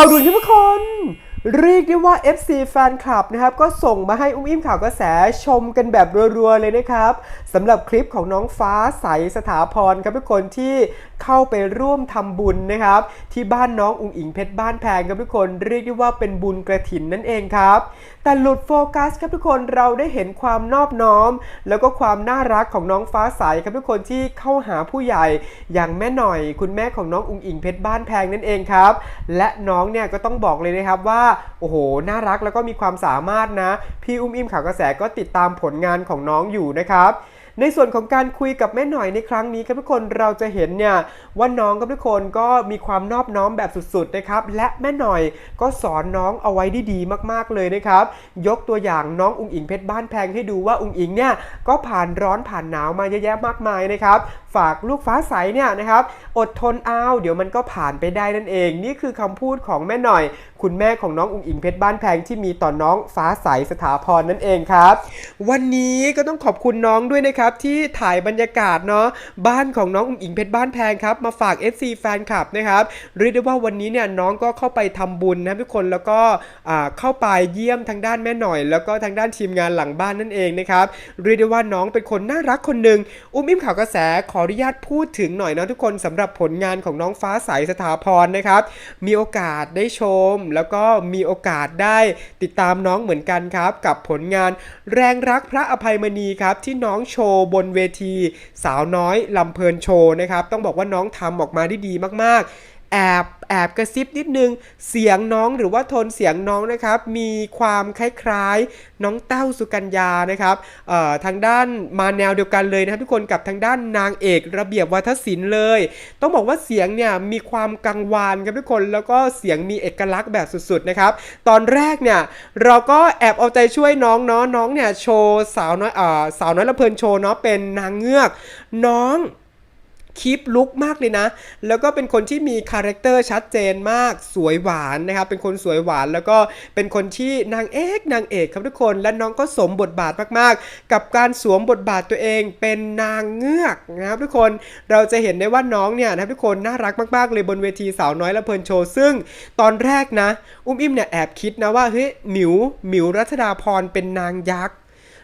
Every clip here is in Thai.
าวด่วนทุกคน เรียกได้ว่า FC แฟนคลับนะครับ ก็ส่งมาให้อุ้มอิ่มข่าวกระแสชมกันแบบรัวๆเลยนะครับสำหรับคลิปของน้องฟ้าใสสถาพรครับทุกคนที่ เข้าไปร่วมทำบุญนะครับ ที่บ้านน้องอุ๋งอิงเพชรบ้านแพงครับทุกคนเรียกได้ว่าเป็นบุญกระถินนั่นเองครับ แต่หลุดโฟกัสครับทุกคนเราได้เห็นความนอบน้อม แล้วก็ความน่ารักของน้องฟ้าใสครับทุกคนที่เข้าหาผู้ใหญ่อย่างแม่หน่อย คุณแม่ของน้องอุ๋งอิงเพชรบ้านแพงนั่นเองครับ และน้องเนี่ยก็ต้องบอกเลยนะครับว่าโอ้โหน่ารักแล้วก็มีความสามารถนะ พี่อุ้มอิ่มข่าวกระแสก็ติดตามผลงานของน้องอยู่นะครับ ในส่วนของการคุยกับแม่หน่อยในครั้งนี้ครับทุกคนเราจะเห็นเนี่ยว่าน้องกับทุกคนก็มีความนอบน้อมแบบสุดๆนะครับและแม่หน่อยก็สอนน้องเอาไว้ได้ดีมากๆเลยนะครับ ยกตัวอย่างน้องอุงอิงเพชรบ้านแพงให้ดูว่าอุงอิงเนี่ยก็ผ่านร้อนผ่านหนาวมาเยอะแยะมากมายนะครับ ฝากลูกฟ้าใสเนี่ยนะครับ อดทนเอาเดี๋ยวมันก็ผ่านไปได้นั่นเอง นี่คือคำพูดของแม่หน่อย คุณแม่ของน้องอุงอิงเพชรบ้านแพงที่มีต่อน้องฟ้าใสสถาพรนั่นเองครับ วันนี้ก็ต้องขอบคุณน้องด้วยนะครับที่ถ่ายบรรยากาศเนาะบ้านของน้องอุ๋งอิงเพชรบ้านแพงครับมาฝาก FC แฟนคลับนะครับเรียกได้ว่าวันนี้เนี่ยน้องก็เข้าไปทำบุญนะทุกคนแล้วก็เข้าไปเยี่ยมทางด้านแม่หน่อย แล้วก็ทางด้านทีมงานหลังบ้านนั่นเองนะครับเรียกได้ว่าน้องเป็นคนน่ารักคนหนึ่งอุ้มอิ่มข่าวกระแสขออนุญาตพูดถึงหน่อยนะทุกคนสำหรับผลงานของน้องฟ้าใสสถาพรนะครับมีโอกาสได้ชม แล้วก็มีโอกาสได้ติดตามน้องเหมือนกันครับ กับผลงานแรงรักพระอภัยมณีครับที่น้องโชว์บนเวที สาวน้อยลำเพลินโชว์นะครับ ต้องบอกว่าน้องทำออกมาได้ดีมากๆ แอบแอบกระซิบนิดนึง เสียงน้องหรือว่าโทนเสียงน้องนะครับ มีความคล้ายๆ น้องเต้าสุกัญญานะครับทางด้านมาแนวเดียวกันเลยนะครับทุกคนกับทางด้านนางเอกระเบียบวัฒศิลป์เลย ต้องบอกว่าเสียงเนี่ยมีความกังวานครับทุกคนแล้วก็เสียงมีเอกลักษณ์แบบสุดๆนะครับ ตอนแรกเนี่ยเราก็แอบเอาใจช่วยน้องเนาะน้องเนี่ยโชว์สาวน้อยอสาวน้อยละเพลินโชว์เนาะเป็นนางเงือกน้อง คีปลุกมากเลยนะ แล้วก็เป็นคนที่มีคาแรคเตอร์ชัดเจนมากสวยหวานนะครับ เป็นคนสวยหวานแล้วก็เป็นคนที่นางเอกนางเอกครับทุกคนและน้องก็สมบทบาทมากๆ กับการสวมบทบาทตัวเองเป็นนางเงือกนะครับทุกคนเราจะเห็นได้ว่าน้องเนี่ยนะครับทุกคนน่ารักมากๆ เลยบนเวทีสาวน้อยและเพลินโชว์ซึ่งตอนแรกนะ อุ้มอิ่มเนี่ยแอบคิดนะว่าเฮ้ยหมิวหมิวรัชดาพรเป็นนางยักษ์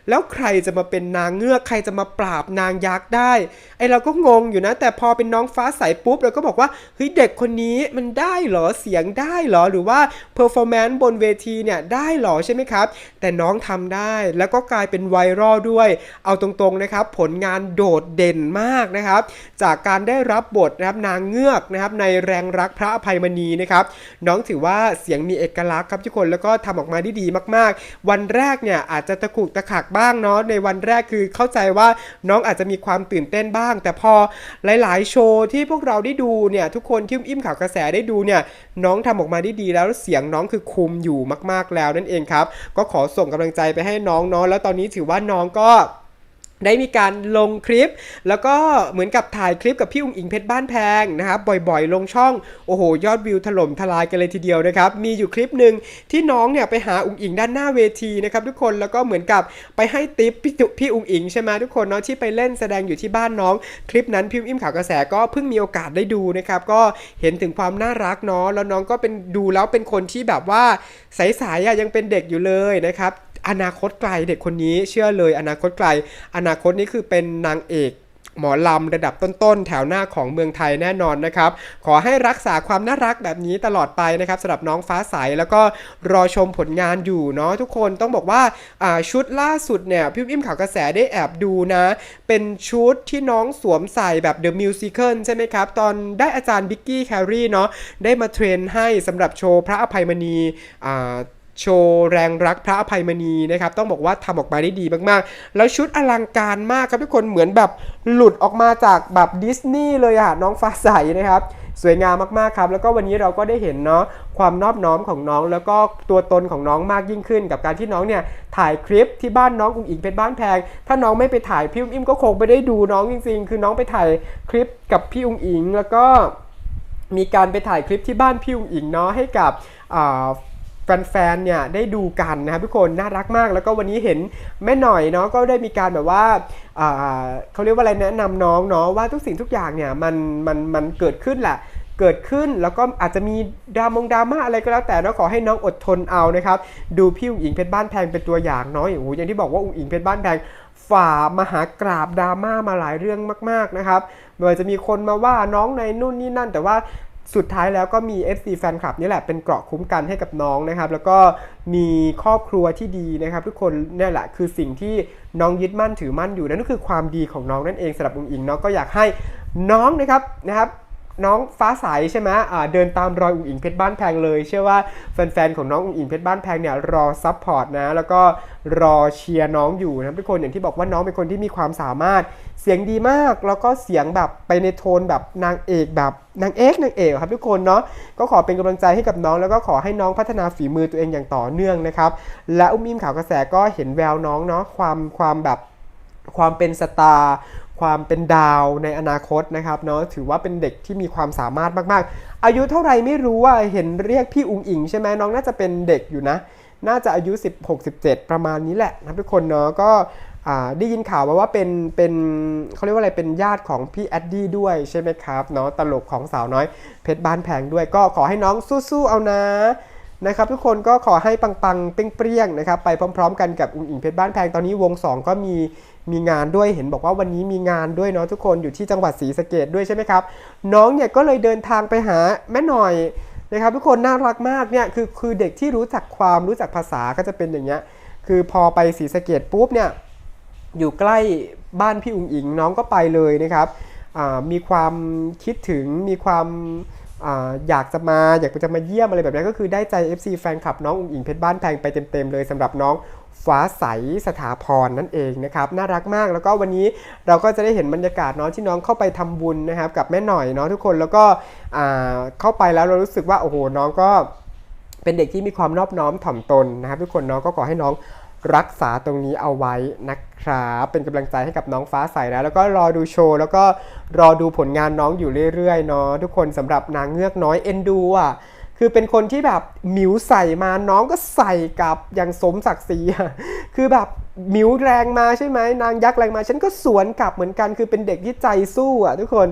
แล้วใครจะมาเป็นนางเงือกใครจะมาปราบนางยักษ์ได้ไอเราก็งงอยู่นะ แต่พอเป็นน้องฟ้าใสปุ๊บเราก็บอกว่าเฮ้ยเด็กคนนี้มันได้เหรอเสียงได้เหรอหรือว่าเพอร์ฟอร์แมนซ์บนเวทีเนี่ยได้เหรอใช่ไหมครับ แต่น้องทำได้แล้วก็กลายเป็นไวรัลด้วย เอาตรงๆนะครับ ผลงานโดดเด่นมากนะครับ จากการได้รับบทนะครับนางเงือกนะครับในแรงรักพระอภัยมณีนะครับ น้องถือว่าเสียงมีเอกลักษณ์ครับทุกคนแล้วก็ทำออกมาได้ดีมาก ๆ วันแรกเนี่ยอาจจะตะกุกตะขักบ้างเนาะในวันแรกคือเข้าใจว่าน้องอาจจะมีความตื่นเต้นบ้าง แต่พอหลาย ๆ โชว์ที่พวกเราได้ดูเนี่ยทุกคนที่อิ่มข่าวกระแสได้ดูเนี่ยน้องทำออกมาได้ดีแล้วเสียงน้องคือคุมอยู่มาก ๆแล้วนั่นเองครับ ก็ขอส่งกำลังใจไปให้น้องเนาะแล้วตอนนี้ถือว่าน้องก็ ได้มีการลงคลิป แล้วก็เหมือนกับถ่ายคลิปกับพี่อุ๋งอิงเพชรบ้านแพงนะครับบ่อยๆ ลงช่องโอ้โห ยอดวิวถล่มทลายกันเลยทีเดียวนะครับ มีอยู่คลิปหนึ่งที่น้องเนี่ยไปหาอุ๋งอิงด้านหน้าเวทีนะครับทุกคนแล้วก็เหมือนกับไปให้ติปพี่พี่อุ๋งอิงใช่ไหมทุกคนเนาะที่ไปเล่นแสดงอยู่ที่บ้านน้อง คลิปนั้นพิมพ์อิ่มข่าวกระแสก็เพิ่งมีโอกาสได้ดูนะครับก็เห็นถึงความน่ารักเนาะแล้วน้องก็เป็นดูแล้วเป็นคนที่แบบว่าใสๆอ่ยังเป็นเด็กอยู่เลยนะครับอนาคตไกลเด็กคนนี้เชื่อเลยอนาคตไกลอนาคตนี้คือเป็นนางเอกหมอลำระดับต้นๆ แถวหน้าของเมืองไทยแน่นอนนะครับ ขอให้รักษาความน่ารักแบบนี้ตลอดไปนะครับสำหรับน้องฟ้าใสแล้วก็รอชมผลงานอยู่เนาะทุกคนต้องบอกว่าาชุดล่าสุดเนี่ยพี่อิ่มข่าวกระแสได้แอบดูนะ เป็นชุดที่น้องสวมใส่แบบ The Musical ใช่ไหมครับ ตอนได้อาจารย์บิกกี้แครีเนาะได้มาเทรนให้สำหรับโชว์พระอภัยมณีอ่า โชว์แรงรักพระอภัยมณีนะครับ ต้องบอกว่าทำออกมาได้ดีมากๆ แล้วชุดอลังการมากครับทุกคนเหมือนแบบหลุดออกมาจากแบบดิสนีย์เลยอะน้องฟ้าใสนะครับสวยงามมากๆครับ แล้วก็วันนี้เราก็ได้เห็นเนาะความนอบน้อมของน้อง แล้วก็ตัวตนของน้องมากยิ่งขึ้น กับการที่น้องเนี่ยถ่ายคลิปที่บ้านน้องอุ้งอิงเพชรบ้านแพง ถ้าน้องไม่ไปถ่ายพี่อุ้มอิมก็คงไม่ได้ดูน้องจริงๆ คือน้องไปถ่ายคลิปกับพี่อุ้งอิง แล้วก็มีการไปถ่ายคลิปที่บ้านพี่อุ๋งอิงเนาะให้กับ แฟนๆเนี่ยได้ดูกันนะครับทุกคนน่ารักมาก แล้วก็วันนี้เห็นแม่หน่อยเนาะก็ได้มีการแบบว่าเขาเรียกว่าอะไรแนะนำน้องเนาะว่าทุกสิ่งทุกอย่างเนี่ยมันมันมันเกิดขึ้นแหละเกิดขึ้นแล้วก็อาจจะมีดามงดราม่าอะไรก็แล้วแต่เนาะขอให้น้องอดทนเอานะครับดูพี่อุ๋งอิงเพชรบ้านแพงเป็นตัวอย่างเนาะอย่างโอ้โหอย่างที่บอกว่าอุ๋งอิงเพชรบ้านแพงฝ่ามหากราบดราม่ามาหลายเรื่องมาก ๆนะครับไม่ว่าจะมีคนมาว่าน้องในนู่นนี่นั่น แต่ว่า สุดท้ายแล้วก็มี FC แฟนคลับนี่แหละเป็นเกราะคุ้มกันให้กับน้องนะครับ แล้วก็มีครอบครัวที่ดีนะครับ ทุกคนนี่แหละคือสิ่งที่น้องยึดมั่นถือมั่นอยู่นั่นก็คือความดีของน้องนั่นเองสำหรับอุ๋งอิงเนาะก็อยากให้น้องนะครับนะครับ น้องฟ้าใสใช่ไหมเดินตามรอยอุ๋งอิงเพชรบ้านแพงเลย เชื่อว่าแฟนๆของน้องอุ๋งอิงเพชรบ้านแพงเนี่ยรอซัพพอร์ตนะ แล้วก็รอเชียร์น้องอยู่นะทุกคนอย่างที่บอกว่าน้องเป็นคนที่มีความสามารถ เสียงดีมากแล้วก็เสียงแบบไปในโทนแบบนางเอกแบบนางเอกนางเอกครับทุกคนเนาะก็ขอเป็นกำลังใจให้กับน้อง แล้วก็ขอให้น้องพัฒนาฝีมือตัวเองอย่างต่อเนื่องนะครับและอุ้มอิมข่าวกระแสก็เห็นแววน้องเนาะความความแบบความเป็นสตาร์ ความเป็นดาวในอนาคตนะครับเนาะถือว่าเป็นเด็กที่มีความสามารถมากๆ อายุเท่าไหร่ไม่รู้ว่าเห็นเรียกพี่อุงอิงใช่ไหมน้องน่าจะเป็นเด็กอยู่นะ น่าจะอายุ 16-17 ประมาณนี้แหละนะทุกคนเนาะก็ได้ยินข่าวมาว่าเป็นเป็นเขาเรียกว่าอะไรเป็นญาติของพี่แอดดี้ด้วยใช่ไหมครับเนาะตลกของสาวน้อยเพชรบ้านแพงด้วยก็ขอให้น้องสู้ๆเอานะ นะครับทุกคนก็ขอให้ปังๆเปรี้ยงๆนะครับไปพร้อม ๆ กันกับอุ๋งอิงเพชรบ้านแพงตอนนี้วง 2 ก็มีมีงานด้วยเห็นบอกว่าวันนี้มีงานด้วยเนาะทุกคนอยู่ที่จังหวัดศรีสะเกดด้วยใช่ไหมครับ น้องเนี่ยก็เลยเดินทางไปหาแม่หน่อยนะครับทุกคนน่ารักมากเนี่ยคือคือเด็กที่รู้จักความรู้จักภาษาก็จะเป็นอย่างเงี้ยคือพอไปศรีสะเกดปุ๊บเนี่ยอยู่ใกล้บ้านพี่อุ๋งอิงน้องก็ไปเลยนะครับมีความคิดถึงมีความ อยากจะมาอยากจะมาเยี่ยมอะไรแบบนี้ก็คือได้ใจ FC แฟนคลับน้องอุ๋งอิงเพชรบ้านแพงไปเต็มๆเลยสำหรับน้องฟ้าใสสถาพรนั่นเองนะครับน่ารักมากแล้วก็วันนี้เราก็จะได้เห็นบรรยากาศเนาะที่น้องเข้าไปทำบุญนะครับกับแม่หน่อยเนาะทุกคนแล้วก็เข้าไปแล้วเรารู้สึกว่าโอ้โหน้องก็เป็นเด็กที่มีความนอบน้อมถ่อมตนนะครับ ทุกคนเนาะก็ขอให้น้อง รักษาตรงนี้เอาไว้นะครับเป็นกำลังใจให้กับน้องฟ้าใสนะแล้วก็รอดูโชว์แล้วก็รอดูผลงานน้องอยู่เรื่อยๆเนาะทุกคนสำหรับนางเงือกน้อยเอ็นดูอะคือเป็นคนที่แบบมิวใส่มาน้องก็ใส่กลับอย่างสมศักดิ์ศรีคือแบบมิวแรงมาใช่ไหมนางยักษ์แรงมา ฉันก็สวนกลับเหมือนกันคือเป็นเด็กที่ใจสู้อะทุกคน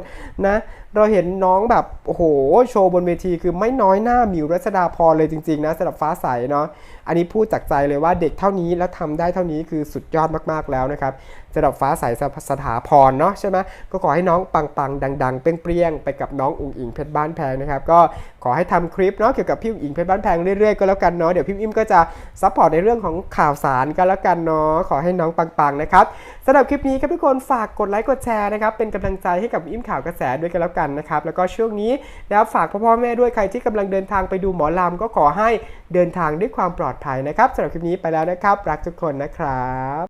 นะ เราเห็นน้องแบบโอ้โหโชว์บนเวทีคือไม่น้อยหน้ามิวรัชดาพรเลยจริงๆนะสำหรับฟ้าใสเนาะอันนี้พูดจากใจเลยว่าเด็กเท่านี้แล้วทำได้เท่านี้คือสุดยอดมากๆแล้วนะครับสำหรับฟ้าใสสถาพรเนาะใช่ไหมก็ขอให้น้องปังๆ ดังๆเปรี้ยงๆไปกับน้องอุ๋งอิงเพชรบ้านแพงนะครับก็ขอให้ทำคลิปเนาะเกี่ยวกับพี่อุ๋งอิงเพชรบ้านแพงเรื่อยๆก็แล้วกันเนาะเดี๋ยวพี่อิมก็จะซัพพอร์ตในเรื่องของข่าวสารกันแล้วกันเนาะขอให้น้องปังๆนะครับสำหรับคลิปนี้ครับทุกคนฝากกดไลค์กดแชร์นะครับเป็นกำลังใจให้กับอิมข่าวกระแสด้วยกันแล้วกันนะครับ แล้วก็ช่วงนี้นะครับฝากพ่อพ่อแม่ด้วยใครที่กำลังเดินทางไปดูหมอลำก็ขอให้เดินทางด้วยความปลอดภัยนะครับสำหรับคลิปนี้ไปแล้วนะครับ รักทุกคนนะครับ